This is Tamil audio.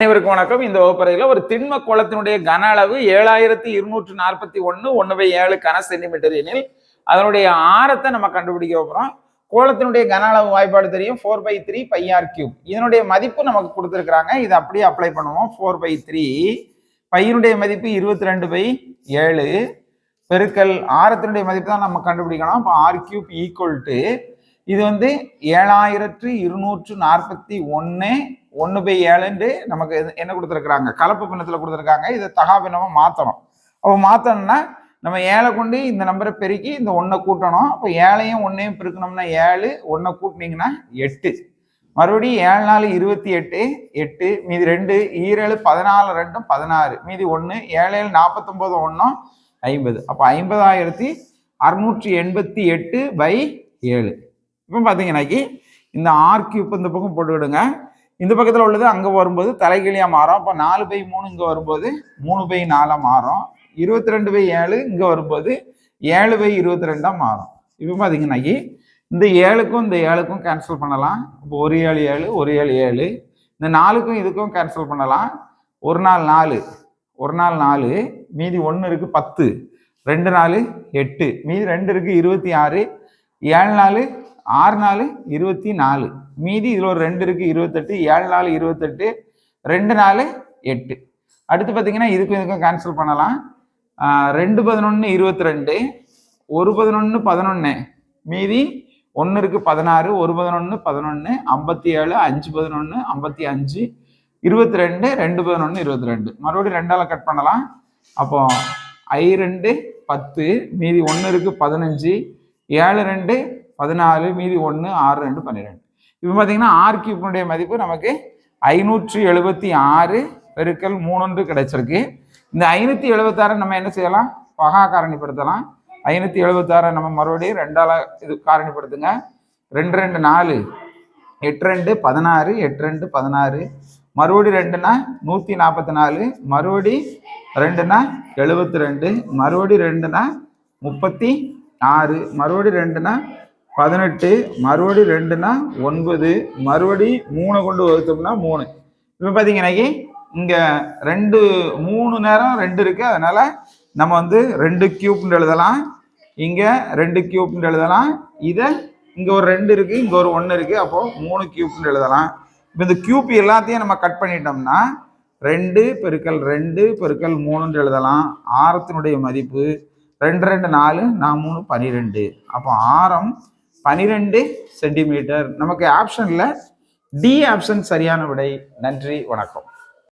அனைவருக்கும் வணக்கம். இந்த வகுப்பறையில் ஒரு திண்ம குளத்தினுடைய கன அளவு ஏழாயிரத்தி இருநூற்று நாற்பத்தி ஒன்று ஒன்று பை ஏழு கன சென்டிமீட்டர் எனில் அதனுடைய ஆரத்தை நம்ம கண்டுபிடிக்க போகிறோம் கோலத்தினுடைய கன அளவு வாய்ப்பாடு தெரியும். Four by three pi R cube இதனுடைய மதிப்பு நமக்கு கொடுத்துருக்குறாங்க. இதை அப்படியே அப்ளை பண்ணுவோம். ஃபோர் பை த்ரீ பையனுடைய மதிப்பு இருபத்தி ரெண்டு பை ஏழு. பெருக்கல் ஆரத்தினுடைய மதிப்பு தான் நம்ம கண்டுபிடிக்கணும். இப்போ ஆர் கியூப் ஈக்குவல் டு இது வந்து ஏழாயிரத்து இருநூற்று நாற்பத்தி ஒன்று ஒன்று பை ஏழுண்டு நமக்கு என்ன கொடுத்துருக்குறாங்க? கலப்பு பின்னத்தில் கொடுத்துருக்காங்க. இதை தகா பின்னமாக மாற்றணும் அப்போ மாற்றணும்னா நம்ம ஏழை கொண்டு இந்த நம்பரை பெருக்கி இந்த ஒன்றை கூட்டணும். அப்போ ஏழையும் ஒன்றையும் பெருக்கணும்னா ஏழு ஒன்றை கூட்டினீங்கன்னா எட்டு. மறுபடியும் ஏழு நாலு இருபத்தி எட்டு எட்டு மீதி ரெண்டு ஈரேழு பதினாலு ரெண்டும் பதினாறு. மீதி ஒன்று ஏழு ஏழு நாற்பத்தொம்போது ஒன்றும் ஐம்பது. அப்போ ஐம்பதாயிரத்தி அறுநூற்றி எண்பத்தி எட்டு பை ஏழு. இப்போ பார்த்தீங்கன்னாக்கி இந்த ஆர் கியூப் இந்த பக்கம் போட்டுக்கிடுங்க. இந்த பக்கத்தில் உள்ளது அங்கே வரும்போது தலைகிளியாக மாறும். அப்போ நாலு பை மூணு இங்கே வரும்போது மூணு பை நாலாக மாறும். இருபத்தி ரெண்டு பை ஏழு இங்கே வரும்போது ஏழு பை இருபத்தி ரெண்டாக மாறும். இப்போ பார்த்தீங்கன்னாக்கி இந்த ஏழுக்கும் இந்த ஏழுக்கும் கேன்சல் பண்ணலாம். இப்போ ஒரு ஏழு ஏழு ஒரு ஏழு ஏழு. இந்த நாலுக்கும் இதுக்கும் கேன்சல் பண்ணலாம். ஒரு நாள் நாலு ஒரு நாள் நாலு மீதி ஒன்று இருக்குது பத்து. ரெண்டு நாலு எட்டு மீதி ரெண்டு இருக்குது இருபத்தி ஆறு. ஏழு நாலு ஆறு நாலு இருபத்தி நாலு. மீதி இதில் ஒரு ரெண்டு இருக்குது இருபத்தெட்டு. ஏழு நாலு இருபத்தெட்டு. ரெண்டு நாலு எட்டு. அடுத்து பார்த்தீங்கன்னா இதுக்கும் இதுக்கும் கேன்சல் பண்ணலாம். ரெண்டு பதினொன்று இருபத்தி ரெண்டு ஒரு பதினொன்று பதினொன்று மீதி ஒன்று இருக்குது பதினாறு. ஒரு பதினொன்று பதினொன்று ஐம்பத்தி ஏழு அஞ்சு பதினொன்று ஐம்பத்தி அஞ்சு இருபத்தி ரெண்டு ரெண்டு பதினொன்று இருபத்தி ரெண்டு மறுபடியும் ரெண்டால் கட் பண்ணலாம். அப்போ ஐ ரெண்டு பத்து. மீதி ஒன்று இருக்குது பதினஞ்சு. ஏழு ரெண்டு பதினாலு மீதி ஒன்று ஆறு ரெண்டு பன்னிரெண்டு. இப்போ பார்த்தீங்கன்னா ஆர் கியூப்னுடைய மதிப்பு நமக்கு ஐநூற்றி எழுபத்தி ஆறு பெருக்கல் மூணுன்று கிடைச்சிருக்கு. இந்த ஐநூற்றி எழுபத்தாறை நம்ம என்ன செய்யலாம்? பகா காரணிப்படுத்தலாம். ஐநூற்றி எழுபத்தாறை நம்ம மறுபடியும் ரெண்டால இது காரணிப்படுத்துங்க. ரெண்டு ரெண்டு நாலு. எட்டு ரெண்டு பதினாறு. எட்டு ரெண்டு பதினாறு. மறுபடி ரெண்டுனா நூற்றி நாற்பத்தி நாலு. மறுபடி ரெண்டுனா எழுபத்தி ரெண்டு. மறுபடி ரெண்டுனா முப்பத்தி ஆறு. மறுபடி ரெண்டுனா பதினெட்டு மறுபடி ரெண்டுனா ஒன்பது மறுபடி மூணை கொண்டு வகுத்தோம்னா மூணு. இப்போ பார்த்தீங்கன்னாக்கி இங்கே ரெண்டு மூணு நேரம் ரெண்டு இருக்குது அதனால் நம்ம வந்து ரெண்டு கியூப்னு எழுதலாம். இங்கே ரெண்டு கியூப்னு எழுதலாம். இதை இங்கே ஒரு ரெண்டு இருக்குது இங்கே ஒரு ஒன்று இருக்குது அப்போது மூணு கியூப்னு எழுதலாம். இப்போ இந்த கியூப் எல்லாத்தையும் நம்ம கட் பண்ணிட்டோம்னா ரெண்டு பெருக்கல் ரெண்டு பெருக்கல் மூணுன்னு எழுதலாம். ஆரத்தினுடைய மதிப்பு ரெண்டு ரெண்டு நாலு நான் மூணு பன்னிரெண்டு அப்போ ஆரம் பன்னிரெண்டு சென்டிமீட்டர். நமக்கு ஆப்ஷனில் டி ஆப்ஷன் சரியான விடை. நன்றி வணக்கம்.